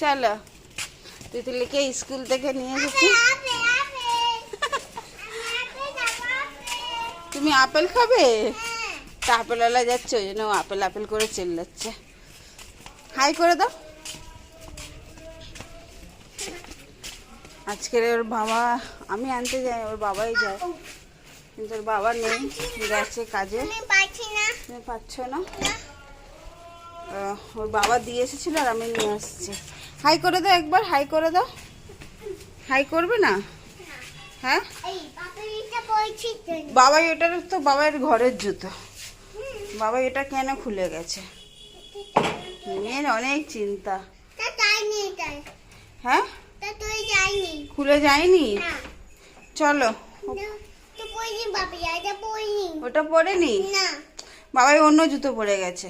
চলো। তিতলিকে স্কুল থেকে নিয়ে এসেছি তুমি আপেল খাবে? তা আপেলওয়ালা যাচ্ছে ওই জন্য আপেল আপেল করে চিল্লাচ্ছে। হাই করে দাও। আজকের ওর বাবা আমি আনতে যাই ওর বাবাই যায়। কিন্তু ওর বাবা নেই গেছে কাজে। পাচ্ছ না। ওর বাবা দিয়ে এসেছিল আর আমি নিয়ে আসছি। হাই করে দাও একবার হাই করে দাও। হাই করবে না? হ্যাঁ? এই পাপড়িটা তো বাবার ঘরের জুতো। বাবা এটা কেন খুলে গেছে? মেয়ের অনেক চিন্তা। হ্যাঁ? খুলে যায়নি? চলো। ওটা পরেনি না। বাবাই অন্য জুতো পরে গেছে।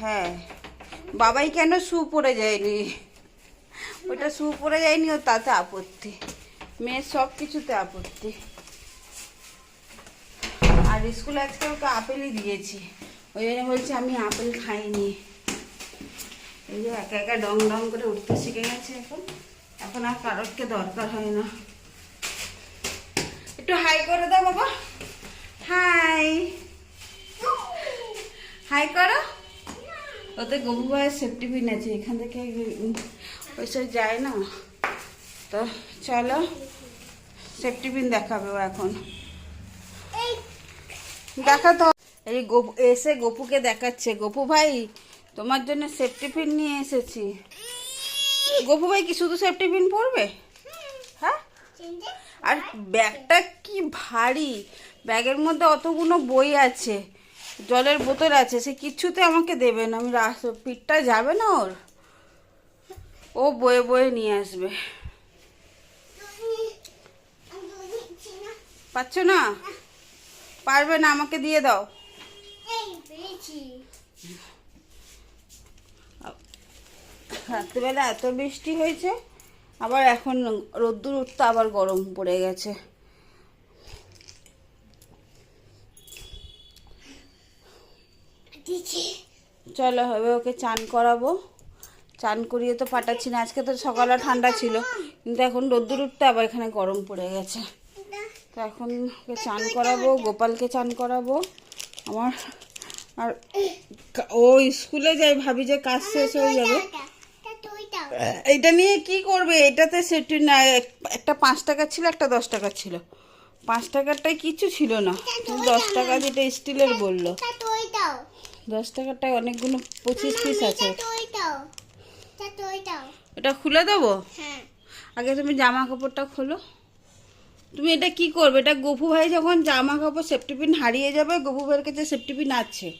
হ্যাঁ। বাবাই কেন শু পরে যায়নি? ওটা শু পরে যায়নি ও তাতে আপত্তি। মেয়ের সব কিছুতে আপত্তি। আর স্কুলে আজকে ওকে আপেলই দিয়েছি। ওই জন্য বলছে আমি আপেল খাইনি। এই যে একা একা ডং ডং করে উঠতে শিখে গেছে এখন। এখন আর কারোরকে দরকার হয় না। একটু হাই করে দাও বাবা। হাই। হাই করো। ওতে গবু ভাইয়ের সেফটি পিন আছে, এখান থেকে সব যায় না। তো চলো সেফটি পিন দেখাবে ও এখন। এই দেখাতো এই গপু এসে গপুকে দেখাচ্ছে। গপু ভাই, তোমার জন্য সেফটি পিন নিয়ে এসেছি। গপু ভাই কি শুধু সেফটি পিন পরবে? হ্যাঁ? আর ব্যাগটা কি ভারী। ব্যাগের মধ্যে অতগুলো বই আছে। জলের বোতল আছে, সে কিচ্ছুতে আমাকে দেবে না। আমি পিঠটা যাবে না ওর? ও বয়ে বয়ে নিয়ে আসবে। পাচ্ছ না? পারবে না, আমাকে দিয়ে দাও। রাত্রিবেলা এত বৃষ্টি হয়েছে, আবার এখন রোদ্দুর উঠতে আবার গরম পড়ে গেছে। চলো হবে ওকে চান করাবো। চান করিয়ে তো পাঠাচ্ছি না, আজকে তো সকালে ঠান্ডা ছিল। কিন্তু এখন রোদ্দুর উঠতে আবার এখানে গরম পড়ে গেছে। তো এখন ওকে চান করাবো, গোপালকে চান করাবো। আমার আর ও স্কুলে যাই ভাবি যে কাজ শেষ হয়ে যাবে। এটা নিয়ে কি করবে? এটাতে সেটি না একটা পাঁচ টাকা ছিল, একটা দশ টাকা ছিল। পাঁচ টাকারটাই কিছু ছিল না। দশ টাকা যেটা স্টিলের বলল। দশ টাকারটায় অনেকগুলো পঁচিশ পিস আছে। এটা খুলে দেবো? হ্যাঁ। আগে তুমি জামা কাপড়টা খোলো। তুমি এটা কি করবে? এটা গপু ভাই যখন জামা কাপড় সেফটি পিন হারিয়ে যাবে গপু ভাইয়ের কাছে সেফটি পিন আছে।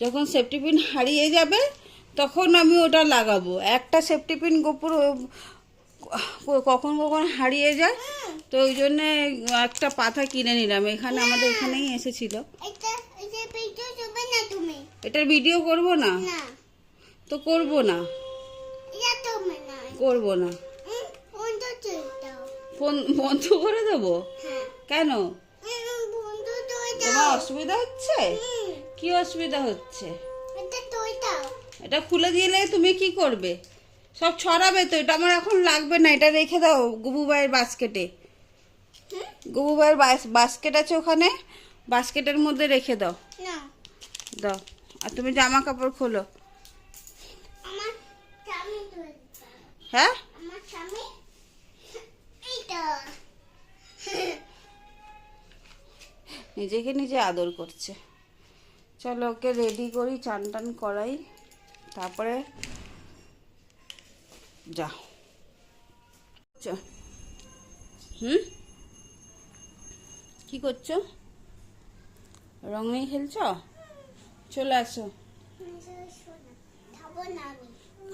যখন সেফটি পিন হারিয়ে যাবে তখন আমি ওটা লাগাবো। একটা সেফটি পিন গপুর কখন কখন হারিয়ে যায় তো ওই জন্যে একটা পাতা কিনে নিলাম। এখানে আমাদের এখানেই এসেছিল। এটা এটা ভিডিও করবে না তুমি? এটার ভিডিও করব না? তো করব না। করব না। ফোন বন্ধ করে দেবো? হ্যাঁ। কেন? তোমার অসুবিধা হচ্ছে? কি অসুবিধা হচ্ছে? এটা খুলে দিলে তুমি কি করবে? সব ছড়াবে তো এটা আমার এখন লাগবে না এটা রেখে দাও গুবু ভাইয়ের বাস্কেটে? গুবু ভাইয়ের বাস- বাস্কেট আছে ওখানে বাস্কেটের মধ্যে রেখে দাও। দাও আর তুমি জামা কাপড় খোলো। হ্যাঁ? নিজেকে নিজে আদর করছে। চলো ওকে রেডি করি চান টান করাই। তারপরে যা। হুম? কি করছ? রং নিয়ে খেলছ? চলে আসো।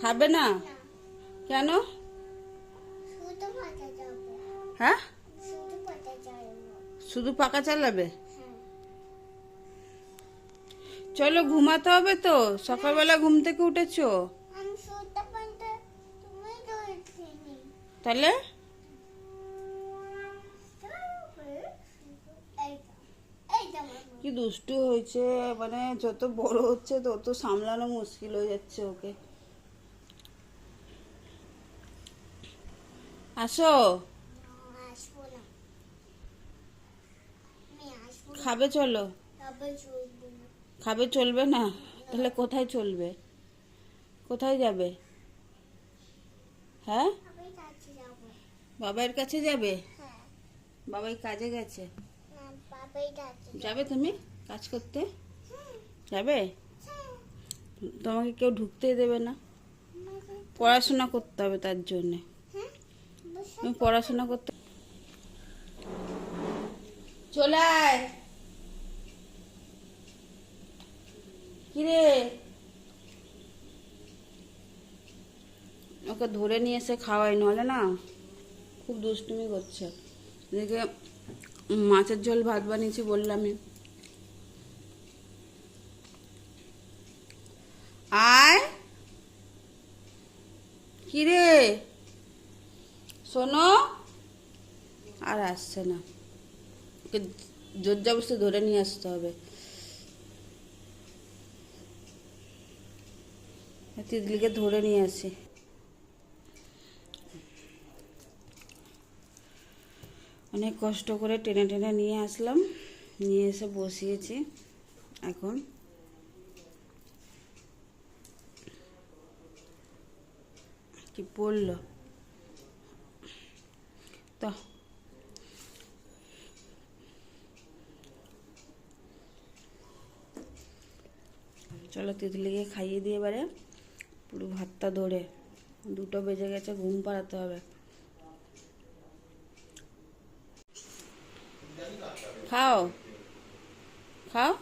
খাব না কেন? শুধু হ্যাঁ? শুধু পাকা চালাবে হ্যাঁ। চলো ঘুমাতে হবে তো। সকালবেলা ঘুম থেকে উঠেছো আমি শুধু পান্তা তুমি ধরেছিনি তাহলে? কি দুষ্টু হয়েছে মানে যত বড় হচ্ছে, তত সামলানো মুশকিল হয়ে যাচ্ছে ওকে। আসো। খাবে চলো। খাবে চলবে না? তাহলে কোথায় চলবে? কোথায় যাবে? হ্যাঁ? বাবার কাছে যাবে? বাবাই কাজে গেছে। যাবে তুমি কাজ করতে? যাবে? তোমাকে কেউ ঢুকতেই দেবে না। পড়াশোনা করতে হবে তার জন্যে। তুমি পড়াশোনা করতে চলে আয়। কিরে? ওকে ধরে নিয়ে এসে খাওয়াই, নলে না? খুব দুষ্টুমি করছে। এদিকে মাছের ঝোল ভাত বানিয়েছি বললামই। আয়! কিরে? শোনো। আর আসছে না। ওকে জোর জবস্তি ধরে নিয়ে আসতে হবে। তিতলিকে ধরে নিয়ে আসি। অনেক কষ্ট করে টেনে টেনে নিয়ে আসলাম। নিয়ে এসে বসিয়েছি এখন। কি পড়ল? তো। চলো তিতলিকে খাইয়ে দিয়ে এবারে। পুরো ভাতটা ধরে। দুটো বেজে গেছে, ঘুম পাড়াতে হবে। খাও। খাও?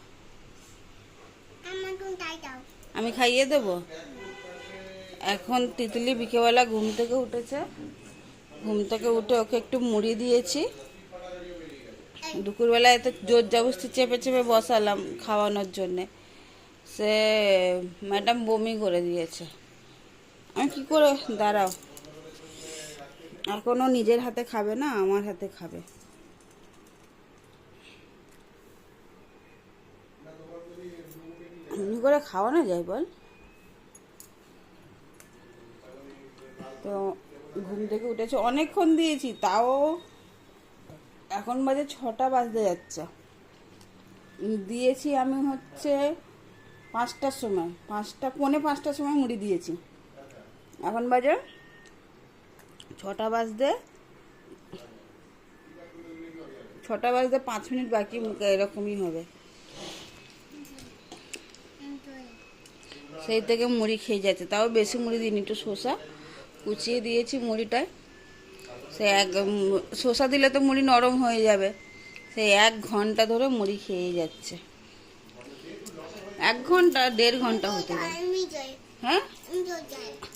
আমি খাইয়ে দেবো? এখন তিতলি বিকেবেলা ঘুম থেকে উঠেছে। ঘুম থেকে উঠে ওকে একটু মুড়ি দিয়েছি। দুপুরবেলা এত জোর জবস্তি চেপে চেপে বসালাম খাওয়ানোর জন্যে। সে ম্যাডাম বমি করে দিয়েছে। আমি কি করে? দাঁড়াও। এখনও নিজের হাতে খাবে না আমার হাতে খাবে। এমনি করে খাওয়ানো যায় বল? তো ঘুম থেকে উঠেছে। অনেকক্ষণ দিয়েছি, তাও এখন বাজে ছটা বাজতে যাচ্ছে। দিয়েছি আমি হচ্ছে পাঁচটার সময়। পাঁচটা, পৌনে পাঁচটার সময় মুড়ি দিয়েছি। এখন বাজে ছটা বাজতে ছটা বাজতে পাঁচ মিনিট বাকি এরকমই হবে। সেই থেকে মুড়ি খেয়ে যাচ্ছে। তাও বেশি মুড়ি দিন একটু শসা কুচিয়ে দিয়েছি মুড়িটায়। সে এক শসা দিলে তো মুড়ি নরম হয়ে যাবে। সেই এক ঘণ্টা ধরে মুড়ি খেয়ে যাচ্ছে। এক ঘণ্টা, দেড় ঘণ্টা হতে হ্যাঁ?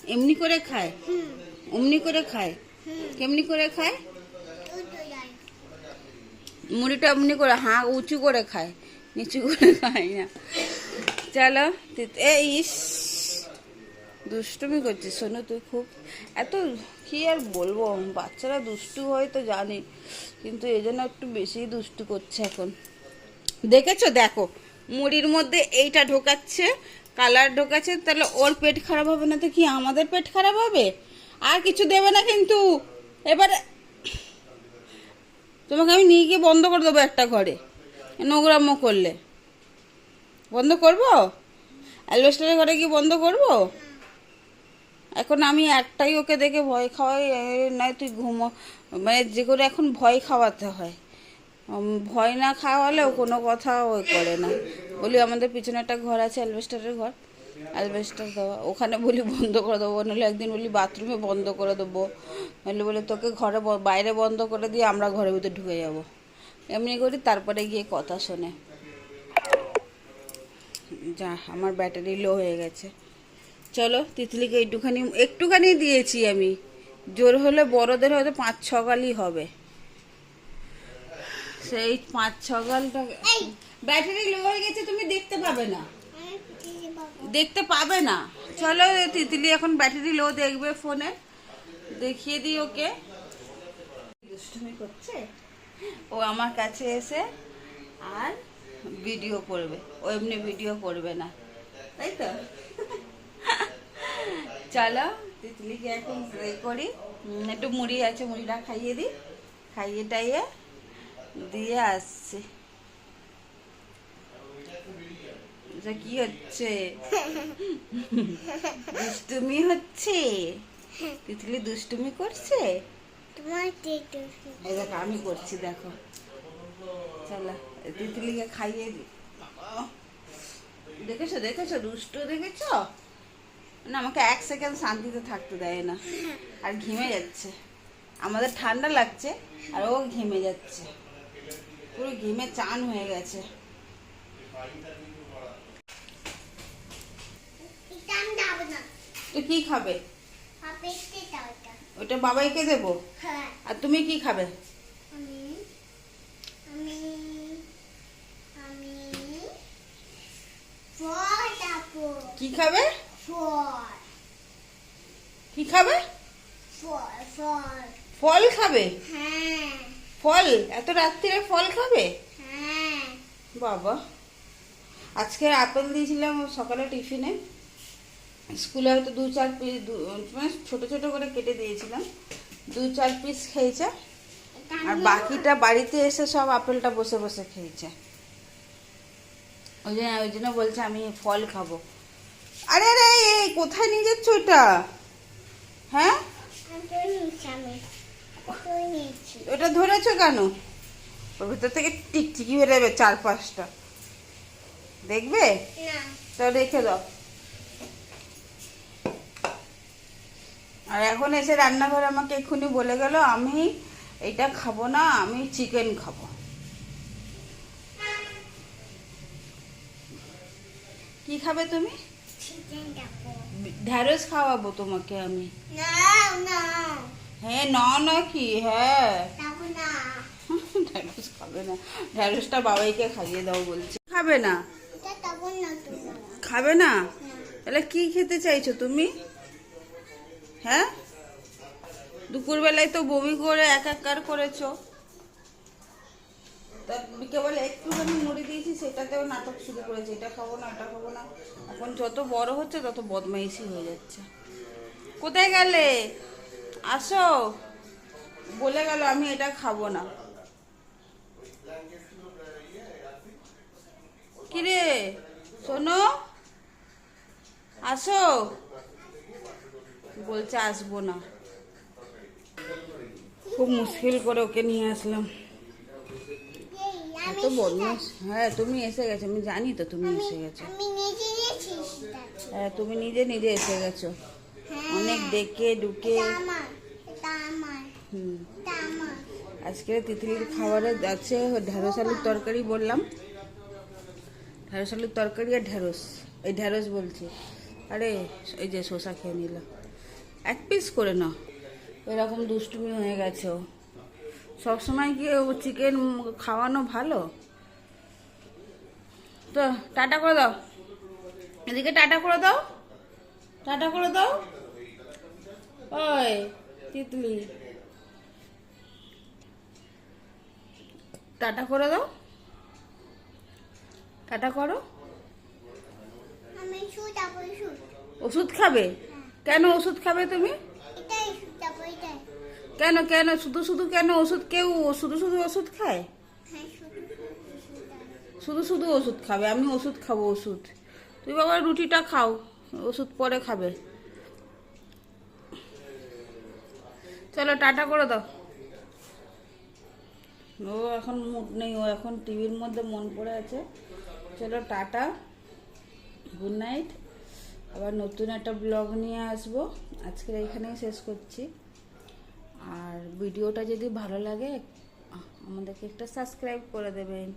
এমনি করে খায়? অমনি করে খায়? কেমনি করে খায়? মুড়িটা এমনি করে, হাঁ, উঁচু করে খায়। নিচু করে খায় না। চলো, তিত- এ, ইস। দুষ্টুমি করছিস শোনো তুই খুব এত কি আর বলব? বাচ্চারা দুষ্টু হয় তো জানি, কিন্তু এই জন্য একটু বেশি দুষ্টু করছে এখন। দেখেছ? দেখো, মুড়ির মধ্যে এইটা ঢোকাচ্ছে, কালার ঢোকাচ্ছে, তাহলে ওর পেট খারাপ হবে না তো কি আমাদের পেট খারাপ হবে? আর কিছু দেবে না কিন্তু। এবারে তোমাকে আমি নিয়ে গিয়ে বন্ধ করে দেবো একটা ঘরে নোংরাম্য করলে। বন্ধ করব? অ্যালবেস্টারের ঘরে কি বন্ধ করব? এখন আমি একটাই ওকে দেখে ভয় খাওয়াই নয় তুই ঘুমো মানে যে করে এখন ভয় খাওয়াতে হয়। ভয় না খাওয়ালেও কোনো কথা ও করে না। বলি আমাদের পিছনে একটা ঘর আছে, অ্যালবেস্টারের ঘর। অ্যালবেস্টার দেওয়া ওখানে বলি বন্ধ করে দেবো নাহলে একদিন বলি বাথরুমে বন্ধ করে দেবো। নাহলে বলে তোকে ঘরে বাইরে বন্ধ করে দিয়ে আমরা ঘরের ভিতরে ঢুকে যাব। এমনি করি তারপরে গিয়ে কথা শোনে। যা আমার ব্যাটারি লো হয়ে গেছে। চলো তিতলিকে একটুখানি একটুখানি দিয়েছি আমি। জোর হলে বড়দের হয়তো পাঁচ ছ গালই হবে। সেই পাঁচ ছ গালটা ব্যাটারি লো হয়ে গেছে তুমি দেখতে পাবে না। দেখতে পাবে না। চলো তিতলি এখন ব্যাটারি লো দেখবে ফোনে। দেখিয়ে দিই ওকে। দুষ্টুমি করছে? ও আমার কাছে এসে আর ভিডিও করবে ও এমনি ভিডিও করবে না। তাই তো? চলো তিতলিকে এখন এই করি। একটু মুড়ি আছে মুড়িটা খাইয়ে দিই। খাইয়ে টাইয়ে দিয়ে আসছি। এটা কি হচ্ছে? দুষ্টুমি হচ্ছে? তিতলি দুষ্টুমি করছে? আমি করছি দেখো। চলো। তিতলিকে খাইয়ে দিই দেখেছ দেখেছ দুষ্ট দেখেছ? না আমাকে এক সেকেন্ড শান্তিতে থাকতে দেয় না। আর ঘেমে যাচ্ছে। আমাদের ঠান্ডা লাগছে আর ও ঘিমে যাচ্ছে। পুরো ঘিমে চান হয়ে গেছে। তো কি খাবে? ওটা বাবাইকে দেবো? হ্যাঁ। আর তুমি কি খাবে আমি আমি আমি ফল যাব কি খাবে? কি খাবে? ফল খাবে? হ্যাঁ। ফল? এত রাত্রিরে ফল খাবে? হ্যাঁ। বাবা। আজকে আপেল দিয়েছিলাম সকালে টিফিনে। স্কুলে হয়তো দু চার পিস মানে ছোট ছোট করে কেটে দিয়েছিলাম। দু চার পিস খেয়েছে। আর বাকিটা বাড়িতে এসে সব আপেলটা বসে বসে খেয়েছে। ওই জন্য ওই জন্য বলছে আমি ফল খাব। আরে আরে এই কোথায় নিয়ে যাচ্ছ ওইটা হ্যাঁ? ওটা ধরেছো কেন? ওর ভিতর থেকে টিকটিকি বেরোবে চার পাঁচটা দেখবে? না। তো রেখে দাও। আর এখন এসে রান্নাঘরে আমাকে এক্ষুনি বলে গেল আমি এটা খাব না আমি চিকেন খাব। খাবে তুমি? ঢ্যাঁড়স খাওয়াবো তোমাকে আমি। না হ্যাঁ না না কি হ্যাঁ ঢ্যাঁড়স খাবে না। ঢ্যাঁড়সটা বাবাইকে খাইয়ে দাও বলছে। খাবে না? খাবে না? না তাহলে কি খেতে চাইছো তুমি? হ্যাঁ? দুপুরবেলায় তো বমি করে এক একার করেছ। তা কেবল একটুখানি মুড়ি দিয়েছি, সেটাতেও নাটক শুরু করেছে। এটা খাব না এটা খাব না। এখন যত বড় হচ্ছে, তত বদমাইশি হয়ে যাচ্ছে। কোথায় গেলে? আসো। বলে গেল, আমি এটা খাব না। কিরে? শোনো আসো। বলছে, আসব না। খুব মুশকিল করে ওকে নিয়ে আসলাম। এত বদমাস হ্যাঁ তুমি এসে গেছো আমি জানি তো তুমি এসে গেছো। হ্যাঁ তুমি নিজে নিজে এসে গেছো। হ্যাঁ। অনেক ডেকে ডুকে হুম। আজকে তিতলির খাবারে আছে ঢেঁড়স আলুর তরকারি বললাম। ঢেঁড়স আলুর তরকারি আর ঢেঁড়স এই ঢেঁড়স বলছি। আরে এই যে শসা খেয়ে নিল। এক পিস করে না এরকম দুষ্টুমি হয়ে গেছে সবসময় কি ও চিকেন খাওয়ানো ভালো? তো টাটা করে দাও। এদিকে টাটা করে দাও। টাটা করে দাও। ওই তিতলি। টাটা করে দাও। টাটা করো। ওষুধ খাবে? কেন ওষুধ খাবে তুমি? কেন কেন শুধু শুধু কেন ওষুধ কেউ শুধু শুধু ওষুধ খায়? হ্যাঁ শুধু শুধু ওষুধ খাবে আমি ওষুধ খাব ওষুধ। তুই বাবা রুটিটা খাও ওষুধ পরে খাবে। চলো টাটা করে দাও। ও এখন মুড নেই ও এখন টিভির মধ্যে মন পড়ে আছে। চলো টাটা। Good night. আবার নতুন একটা ব্লগ নিয়ে আসব। আজকের এখানেই শেষ করছি। আর ভিডিওটা যদি ভালো লাগে আমাদেরকে একটা সাবস্ক্রাইব করে দেবেন।